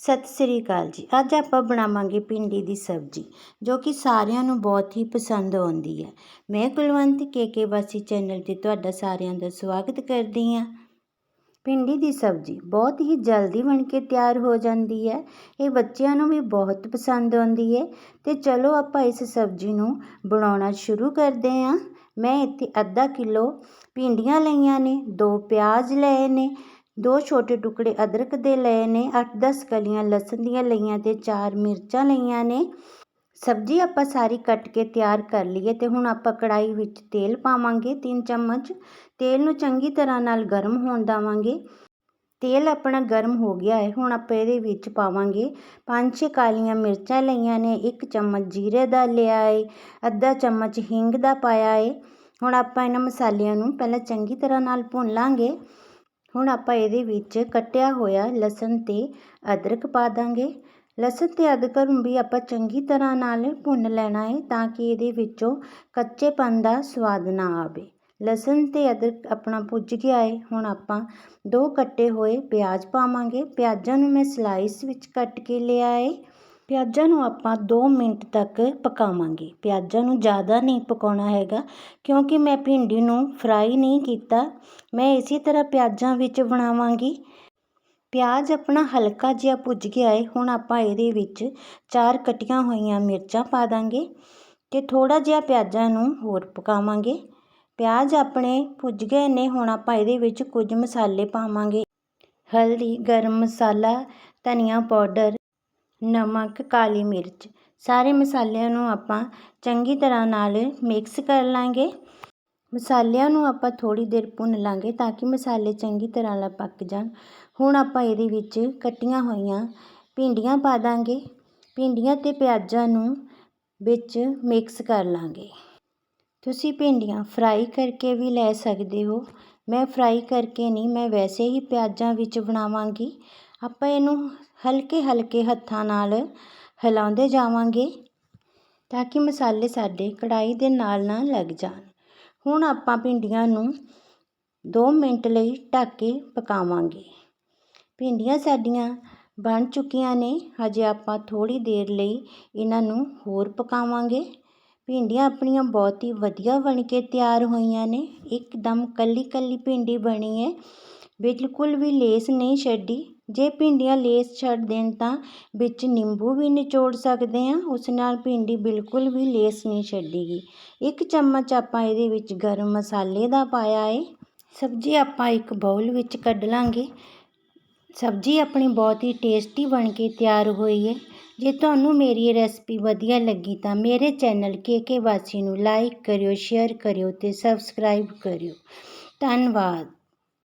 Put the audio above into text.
ਸਤਿ ਸ੍ਰੀ ਅਕਾਲ ਜੀ। ਅੱਜ ਆਪਾਂ ਬਣਾਵਾਂਗੇ ਭਿੰਡੀ ਦੀ ਸਬਜ਼ੀ, ਜੋ ਕਿ ਸਾਰਿਆਂ ਨੂੰ ਬਹੁਤ ਹੀ ਪਸੰਦ ਆਉਂਦੀ ਹੈ। ਮੈਂ ਕੁਲਵੰਤ ਕੇ ਕੇ ਵਾਸੀ ਚੈਨਲ ਤੇ ਤੁਹਾਡਾ ਸਾਰਿਆਂ ਦਾ ਸਵਾਗਤ ਕਰਦੀ ਹਾਂ। ਭਿੰਡੀ ਦੀ ਸਬਜ਼ੀ ਬਹੁਤ ਹੀ ਜਲਦੀ ਬਣ ਕੇ ਤਿਆਰ ਹੋ ਜਾਂਦੀ ਹੈ। ਇਹ ਬੱਚਿਆਂ ਨੂੰ ਵੀ ਬਹੁਤ ਪਸੰਦ ਆਉਂਦੀ ਹੈ। ਤੇ ਚਲੋ ਆਪਾਂ ਇਸ ਸਬਜ਼ੀ ਨੂੰ ਬਣਾਉਣਾ ਸ਼ੁਰੂ ਕਰਦੇ ਹਾਂ। ਮੈਂ ਇੱਥੇ ਅੱਧਾ ਕਿਲੋ ਭਿੰਡੀਆਂ ਲਈਆਂ ਨੇ, ਦੋ ਪਿਆਜ਼ ਲਏ ਨੇ ਦੋ ਛੋਟੇ ਟੁਕੜੇ ਅਦਰਕ ਦੇ ਲਏ ਨੇ 8-10 ਕਲੀਆਂ ਲਸਣ ਦੀਆਂ ਲਈਆਂ ਤੇ ਚਾਰ ਮਿਰਚਾਂ ਲਈਆਂ ਨੇ। ਸਬਜ਼ੀ ਆਪਾਂ ਸਾਰੀ ਕੱਟ ਕੇ ਤਿਆਰ ਕਰ ਲਈਏ ਤੇ ਹੁਣ ਆਪਾਂ ਕੜਾਈ ਵਿੱਚ ਤੇਲ ਪਾਵਾਂਗੇ 3 ਚਮਚ। ਤੇਲ ਨੂੰ ਚੰਗੀ ਤਰ੍ਹਾਂ ਨਾਲ ਗਰਮ ਹੋਣ ਦੇਵਾਂਗੇ। ਤੇਲ ਆਪਣਾ ਗਰਮ ਹੋ ਗਿਆ ਹੈ, ਹੁਣ ਆਪਾਂ ਇਹਦੇ ਵਿੱਚ ਪਾਵਾਂਗੇ 5-6 ਕਾਲੀਆਂ ਮਿਰਚਾਂ ਲਈਆਂ ਨੇ 1 ਚਮਚ ਜੀਰੇ ਦਾ ਲਿਆ ਹੈ ਅੱਧਾ ਚਮਚ ਹਿੰਗ ਦਾ ਪਾਇਆ ਏ। ਹੁਣ ਆਪਾਂ ਇਹਨਾਂ ਮਸਾਲਿਆਂ ਨੂੰ ਪਹਿਲਾਂ ਚੰਗੀ ਤਰ੍ਹਾਂ ਨਾਲ ਭੁੰਨ ਲਾਂਗੇ। ਹੁਣ ਆਪਾਂ ਇਹਦੇ ਵਿੱਚ ਕੱਟਿਆ ਹੋਇਆ ਲਸਣ ਤੇ ਅਦਰਕ ਪਾ ਦਾਂਗੇ। ਲਸਣ ਤੇ ਅਦਰਕ ਨੂੰ ਵੀ ਆਪਾਂ ਚੰਗੀ ਤਰ੍ਹਾਂ ਨਾਲ ਭੁੰਨ ਲੈਣਾ ਹੈ ਤਾਂ ਕਿ ਇਹਦੇ ਵਿੱਚੋਂ ਕੱਚੇਪਨ ਦਾ ਸਵਾਦ ਨਾ ਆਵੇ। ਲਸਣ ਤੇ ਅਦਰਕ ਆਪਣਾ ਪੁੱਜ ਗਿਆ ਹੈ। ਹੁਣ ਆਪਾਂ ਦੋ ਕੱਟੇ ਹੋਏ ਪਿਆਜ਼ ਪਾਵਾਂਗੇ। ਪਿਆਜ਼ਾਂ ਨੂੰ ਮੈਂ ਸਲਾਈਸ ਵਿੱਚ ਕੱਟ ਕੇ ਲਿਆ ਹੈ। ਪਿਆਜ਼ਾਂ ਨੂੰ ਆਪਾਂ ਦੋ ਮਿੰਟ ਤੱਕ ਪਕਾਵਾਂਗੇ। ਪਿਆਜ਼ਾਂ ਨੂੰ ਜ਼ਿਆਦਾ ਨਹੀਂ ਪਕਾਉਣਾ ਹੈਗਾ, ਕਿਉਂਕਿ ਮੈਂ ਭਿੰਡੀ ਨੂੰ ਫਰਾਈ ਨਹੀਂ ਕੀਤਾ। ਮੈਂ ਇਸੇ ਤਰ੍ਹਾਂ ਪਿਆਜ਼ਾਂ ਵਿੱਚ ਬਣਾਵਾਂਗੀ। ਪਿਆਜ਼ ਆਪਣਾ ਹਲਕਾ ਜਿਹਾ ਭੁੱਜ ਗਿਆ ਹੈ ਹੁਣ ਆਪਾਂ ਇਹਦੇ ਵਿੱਚ ਚਾਰ ਕਟੀਆਂ ਹੋਈਆਂ ਮਿਰਚਾਂ ਪਾ ਦਾਂਗੇ ਤੇ ਥੋੜਾ ਜਿਹਾ ਪਿਆਜ਼ਾਂ ਨੂੰ ਹੋਰ ਪਕਾਵਾਂਗੇ। ਪਿਆਜ਼ ਆਪਣੇ ਭੁੱਜ ਗਏ ਨੇ, ਹੁਣ ਆਪਾਂ ਇਹਦੇ ਵਿੱਚ ਕੁਝ ਮਸਾਲੇ ਪਾਵਾਂਗੇ। ਹਲਦੀ, ਗਰਮ ਮਸਾਲਾ, ਧਨੀਆ ਪਾਊਡਰ ਨਮਕ, ਕਾਲੀ ਮਿਰਚ, ਸਾਰੇ ਮਸਾਲਿਆਂ ਨੂੰ ਆਪਾਂ ਚੰਗੀ ਤਰ੍ਹਾਂ ਨਾਲ ਮਿਕਸ ਕਰ ਲਾਂਗੇ। ਮਸਾਲਿਆਂ ਨੂੰ ਆਪਾਂ ਥੋੜੀ ਦੇਰ ਭੁੰਨ ਲਾਂਗੇ ਤਾਂ ਕਿ ਮਸਾਲੇ ਚੰਗੀ ਤਰ੍ਹਾਂ ਨਾਲ ਪੱਕ ਜਾਣ। ਹੁਣ ਆਪਾਂ ਇਹਦੇ ਵਿੱਚ ਕੱਟੀਆਂ ਹੋਈਆਂ ਭਿੰਡੀਆਂ ਪਾ ਦਾਂਗੇ। ਭਿੰਡੀਆਂ ਤੇ ਪਿਆਜ਼ਾਂ ਨੂੰ ਵਿੱਚ ਮਿਕਸ ਕਰ ਲਾਂਗੇ। ਤੁਸੀਂ ਭਿੰਡੀਆਂ ਫਰਾਈ ਕਰਕੇ ਵੀ ਲੈ ਸਕਦੇ ਹੋ। ਮੈਂ ਫਰਾਈ ਕਰਕੇ ਨਹੀਂ, ਮੈਂ ਵੈਸੇ ਹੀ ਪਿਆਜ਼ਾਂ ਵਿੱਚ ਬਣਾਵਾਂਗੀ। ਆਪਾਂ ਇਹਨੂੰ ਹਲਕੇ ਹਲਕੇ ਹੱਥਾਂ ਨਾਲ ਹਿਲਾਉਂਦੇ ਜਾਵਾਂਗੇ ਤਾਂ ਕਿ ਮਸਾਲੇ ਸਾਡੇ ਕੜਾਈ ਦੇ ਨਾਲ ਨਾ ਲੱਗ ਜਾਣ। ਹੁਣ ਆਪਾਂ ਭਿੰਡੀਆਂ ਨੂੰ 2 ਮਿੰਟ ਲਈ ਢੱਕ ਕੇ ਪਕਾਵਾਂਗੇ। ਭਿੰਡੀਆਂ ਸਾਡੀਆਂ ਬਣ ਚੁੱਕੀਆਂ ਨੇ, ਹਜੇ ਆਪਾਂ ਥੋੜੀ ਦੇਰ ਲਈ ਇਹਨਾਂ ਨੂੰ ਹੋਰ ਪਕਾਵਾਂਗੇ। ਭਿੰਡੀਆਂ ਆਪਣੀਆਂ ਬਹੁਤ ਹੀ ਵਧੀਆ ਬਣ ਕੇ ਤਿਆਰ ਹੋਈਆਂ ਨੇ, ਇੱਕਦਮ ਕੱਲੀ ਕੱਲੀ ਭਿੰਡੀ ਬਣੀ ਹੈ। ਬਿਲਕੁਲ ਵੀ ਲੇਸ ਨਹੀਂ ਛੱਡੀ। ਜੇ ਭਿੰਡੀਆਂ ਲੇਸ ਛੱਡ ਦੇਣ ਤਾਂ ਵਿੱਚ ਨਿੰਬੂ ਵੀ ਨਿਚੋੜ ਸਕਦੇ ਹਾਂ। ਉਸ ਨਾਲ ਭਿੰਡੀ ਬਿਲਕੁਲ ਵੀ ਲੇਸ ਨਹੀਂ ਛੱਡੇਗੀ। ਇੱਕ ਚਮਚ ਆਪਾਂ ਇਹਦੇ ਵਿੱਚ ਗਰਮ ਮਸਾਲੇ ਦਾ ਪਾਇਆ ਹੈ ਸਬਜ਼ੀ ਆਪਾਂ ਇੱਕ ਬਾਉਲ ਵਿੱਚ ਕੱਢ ਲਾਂਗੇ। ਸਬਜ਼ੀ ਆਪਣੀ ਬਹੁਤ ਹੀ ਟੇਸਟੀ ਬਣ ਕੇ ਤਿਆਰ ਹੋਈ ਹੈ ਜੇ ਤੁਹਾਨੂੰ ਮੇਰੀ ਰੈਸਪੀ ਵਧੀਆ ਲੱਗੀ ਤਾਂ ਮੇਰੇ ਚੈਨਲ ਕੇ ਕੇ ਵਾਸੀ ਨੂੰ ਲਾਈਕ ਕਰਿਓ, ਸ਼ੇਅਰ ਕਰਿਓ ਤੇ ਸਬਸਕ੍ਰਾਈਬ ਕਰਿਓ। ਧੰਨਵਾਦ।